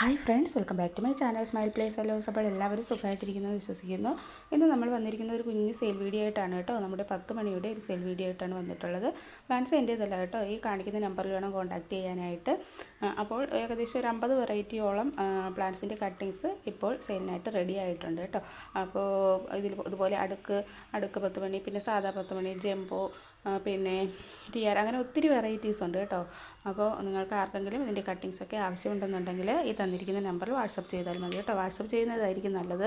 Hi friends welcome back to my channel. Smile place allows അപ്പോൾ എല്ലാവരും സുഖമായിട്ടിരിക്കുന്നത് വിശ്വസിക്കുന്നു. ഇന്ന് നമ്മൾ വന്നിരിക്കുന്ന ഒരു കുഞ്ഞ് സെയിൽ വീഡിയോ ആയിട്ടാണ് കേട്ടോ നമ്മുടെ പത്ത് മണിയുടെ ഒരു സെയിൽ വീഡിയോ ആയിട്ടാണ് വന്നിട്ടുള്ളത്. പ്ലാൻസ് എന്റേതല്ല കേട്ടോ ഈ കാണിക്കുന്ന നമ്പറിൽ വേണം കോൺടാക്ട് ചെയ്യാനായിട്ട്. അപ്പോൾ ഏകദേശം ഒരു അമ്പത് വെറൈറ്റിയോളം പ്ലാന്റ്സിന്റെ കട്ടിങ്സ് ഇപ്പോൾ സെയിലിനായിട്ട് റെഡി ആയിട്ടുണ്ട് കേട്ടോ. അപ്പോൾ ഇതിൽ ഇതുപോലെ അടുക്ക് അടുക്ക് പത്ത് മണി പിന്നെ സാധാ പത്ത് മണി ജംബോ പിന്നെ ടിയർ അങ്ങനെ ഒത്തിരി വെറൈറ്റീസ് ഉണ്ട് കേട്ടോ. അപ്പോൾ നിങ്ങൾക്ക് ആർക്കെങ്കിലും ഇതിന്റെ കട്ടിങ്സ് ഒക്കെ ആവശ്യമുണ്ടെന്നുണ്ടെങ്കിൽ ഈ തന്നിരിക്കുന്ന നമ്പറിൽ വാട്സപ്പ് ചെയ്താൽ മതി കേട്ടോ. വാട്സപ്പ് ചെയ്യുന്നതായിരിക്കും നല്ലത്.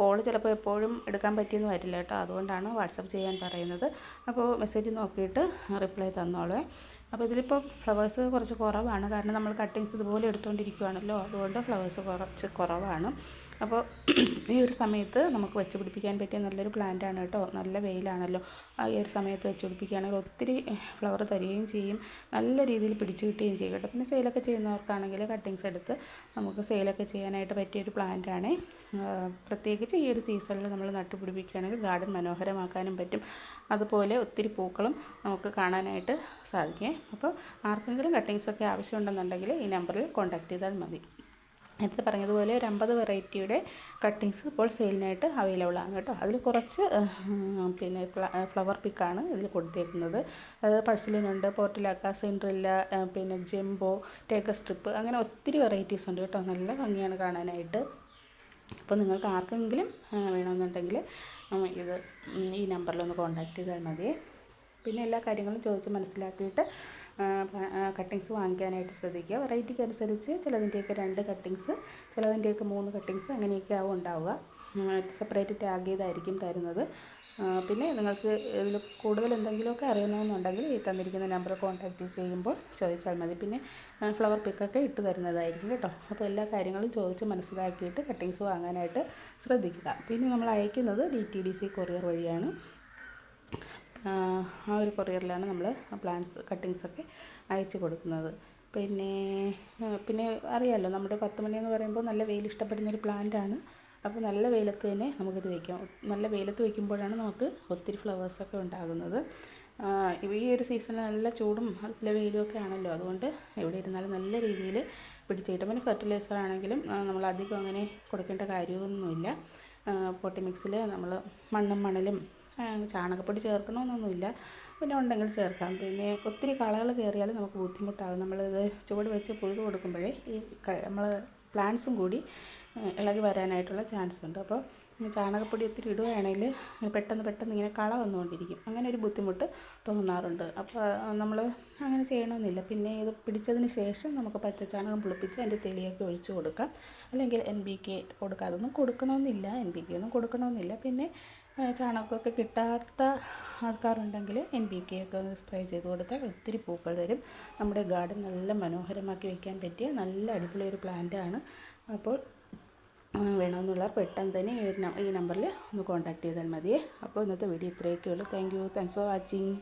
കോൾ ചിലപ്പോൾ എപ്പോഴും എടുക്കാൻ പറ്റിയെന്ന് വരില്ല കേട്ടോ. അതുകൊണ്ടാണ് വാട്സപ്പ് ചെയ്യാൻ പറയുന്നത്. അപ്പോൾ മെസ്സേജ് നോക്കിയിട്ട് റിപ്ലൈ തന്നോളേ. അപ്പോൾ ഇതിലിപ്പോൾ ഫ്ലവേഴ്സ് കുറച്ച് കുറവാണ്. കാരണം നമ്മൾ കട്ടിങ്സ് ഇതുപോലെ എടുത്തുകൊണ്ടിരിക്കുകയാണല്ലോ അതുകൊണ്ട് ഫ്ലവേഴ്സ് കുറച്ച് കുറവാണ്. അപ്പോൾ ഈ ഒരു സമയത്ത് നമുക്ക് വെച്ച് പിടിപ്പിക്കാൻ പറ്റിയ നല്ലൊരു പ്ലാന്റ് ആണ് കേട്ടോ. നല്ല വെയിലാണല്ലോ. ഈ ഒരു സമയത്ത് വെച്ച് പിടിപ്പിക്കുകയാണെങ്കിൽ ഒത്തിരി ഫ്ലവർ തരികയും ചെയ്യും. നല്ല രീതിയിൽ പിടിച്ചു കിട്ടുകയും ചെയ്യും കേട്ടോ. പിന്നെ സെയിലൊക്കെ ചെയ്യുന്നവർക്കാണെങ്കിൽ കട്ടിങ്സ് എടുത്ത് നമുക്ക് സെയിലൊക്കെ ചെയ്യാനായിട്ട് പറ്റിയൊരു പ്ലാന്റാണ് പ്രത്യേകിച്ച് ഈ ഒരു സീസണിൽ നമ്മൾ നട്ടുപിടിപ്പിക്കുകയാണെങ്കിൽ ഗാർഡൻ മനോഹരമാക്കാനും പറ്റും. അതുപോലെ ഒത്തിരി പൂക്കളും നമുക്ക് കാണാനായിട്ട് സാധിക്കും. അപ്പോൾ ആർക്കെങ്കിലും കട്ടിങ്സൊക്കെ ആവശ്യമുണ്ടെന്നുണ്ടെങ്കിൽ ഈ നമ്പറിൽ കോൺടാക്ട് ചെയ്താൽ മതി. നേരത്തെ പറഞ്ഞതുപോലെ ഒരു അമ്പത് വെറൈറ്റിയുടെ കട്ടിങ്സ് ഇപ്പോൾ സെയിലിനായിട്ട് അവൈലബിൾ ആണ് കേട്ടോ. അതിൽ കുറച്ച് പിന്നെ ഫ്ലവർ പിക്കാണ് ഇതിൽ കൊടുത്തേക്കുന്നത്. അതായത് പഴ്സലിനുണ്ട് പോർട്ടിലാക്ക സെൻട്രില്ല പിന്നെ ജെംബോ ടേക്ക സ്ട്രിപ്പ് അങ്ങനെ ഒത്തിരി വെറൈറ്റീസ് ഉണ്ട് കേട്ടോ. നല്ല ഭംഗിയാണ് കാണാനായിട്ട്. അപ്പോൾ നിങ്ങൾക്ക് ആർക്കെങ്കിലും വേണമെന്നുണ്ടെങ്കിൽ ഇത് ഈ നമ്പറിലൊന്ന് കോൺടാക്ട് ചെയ്താൽ മതിയേ പിന്നെ എല്ലാ കാര്യങ്ങളും ചോദിച്ച് മനസ്സിലാക്കിയിട്ട് കട്ടിങ്സ് വാങ്ങിക്കാനായിട്ട് ശ്രദ്ധിക്കുക. വെറൈറ്റിക്ക് അനുസരിച്ച് ചിലതിന്റെയൊക്കെ രണ്ട് കട്ടിങ്സ് ചിലതിന്റെയൊക്കെ മൂന്ന് കട്ടിങ്സ് അങ്ങനെയൊക്കെ ആവും ഉണ്ടാവുക. സെപ്പറേറ്റ് ടാഗ് ചെയ്തായിരിക്കും തരുന്നത്. പിന്നെ നിങ്ങൾക്ക് ഇതിൽ കൂടുതൽ എന്തെങ്കിലുമൊക്കെ അറിയണമെന്നുണ്ടെങ്കിൽ ഈ തന്നിരിക്കുന്ന നമ്പർ കോൺടാക്റ്റ് ചെയ്യുമ്പോൾ ചോദിച്ചാൽ മതി. പിന്നെ ഫ്ലവർ പിക്കൊക്കെ ഇട്ട് തരുന്നതായിരിക്കും കേട്ടോ. അപ്പോൾ എല്ലാ കാര്യങ്ങളും ചോദിച്ച് മനസ്സിലാക്കിയിട്ട് കട്ടിങ്സ് വാങ്ങാനായിട്ട് ശ്രദ്ധിക്കുക. പിന്നെ നമ്മൾ അയക്കുന്നത് D T D C courier വഴിയാണ്. ആ ഒരു കൊറിയറിലാണ് നമ്മൾ പ്ലാന്റ്സ് കട്ടിങ്സൊക്കെ അയച്ചു കൊടുക്കുന്നത്. പിന്നെ പിന്നെ അറിയാമല്ലോ നമ്മുടെ പത്ത് മണി എന്ന് പറയുമ്പോൾ നല്ല വെയിൽ ഒരു പ്ലാന്റാണ് അപ്പോൾ നല്ല വെയിലത്ത് തന്നെ നമുക്കിത് വയ്ക്കാം നല്ല വെയിലത്ത് വയ്ക്കുമ്പോഴാണ് നമുക്ക് ഒത്തിരി ഫ്ലവേഴ്സൊക്കെ ഉണ്ടാകുന്നത്. ഈ ഒരു സീസണിൽ നല്ല ചൂടും നല്ല വെയിലും ഒക്കെ ആണല്ലോ. അതുകൊണ്ട് എവിടെ ഇരുന്നാലും നല്ല രീതിയിൽ പിടിച്ച് കിട്ടും പിന്നെ ഫെർട്ടിലൈസർ ആണെങ്കിലും നമ്മൾ അധികം അങ്ങനെ കൊടുക്കേണ്ട കാര്യമൊന്നുമില്ല. പൊട്ടി മിക്സിൽ നമ്മൾ മണ്ണും മണലും ചാണകപ്പൊടി ചേർക്കണമെന്നൊന്നുമില്ല. പിന്നെ ഉണ്ടെങ്കിൽ ചേർക്കാം. പിന്നെ ഒത്തിരി കളകൾ കയറിയാൽ നമുക്ക് ബുദ്ധിമുട്ടാകും. നമ്മളിത് ചുവട് വെച്ച് പുഴുത് കൊടുക്കുമ്പോഴേ ഈ നമ്മൾ പ്ലാന്റ്സും കൂടി ഇളകി വരാനായിട്ടുള്ള ചാൻസ് ഉണ്ട്. അപ്പോൾ ചാണകപ്പൊടി ഒത്തിരി ഇടുകയാണെങ്കിൽ പെട്ടെന്ന് പെട്ടെന്ന് ഇങ്ങനെ കള വന്നുകൊണ്ടിരിക്കും. അങ്ങനെ ഒരു ബുദ്ധിമുട്ട് തോന്നാറുണ്ട്. അപ്പോൾ നമ്മൾ അങ്ങനെ ചെയ്യണമെന്നില്ല. പിന്നെ ഇത് പിടിച്ചതിന് ശേഷം നമുക്ക് പച്ച ചാണകം പുളിപ്പിച്ച് അതിന്റെ തെളിയൊക്കെ ഒഴിച്ചു കൊടുക്കാം. അല്ലെങ്കിൽ എൻ ബി കെ കൊടുക്കാം അതൊന്നും കൊടുക്കണമെന്നില്ല. എൻ ബി കെ ഒന്നും കൊടുക്കണമെന്നില്ല. പിന്നെ ചാണകമൊക്കെ കിട്ടാത്ത ആൾക്കാരുണ്ടെങ്കിൽ എൻ ബി കെ ഒക്കെ ഒന്ന് സ്പ്രേ ചെയ്ത് കൊടുത്താൽ ഒത്തിരി പൂക്കൾ തരും. നമ്മുടെ ഗാർഡൻ നല്ല മനോഹരമാക്കി വെക്കാൻ പറ്റിയ നല്ല അടിപൊളി ഒരു പ്ലാന്റാണ് അപ്പോൾ വേണമെന്നുള്ള വേണമെന്നുള്ളവർ പെട്ടെന്ന് തന്നെ ഈ നമ്പറിൽ ഒന്ന് കോൺടാക്ട് ചെയ്താൽ മതിയേ. അപ്പോൾ ഇന്നത്തെ വീഡിയോ ഇത്രയൊക്കെ ഉള്ളൂ. Thank you thanks for watching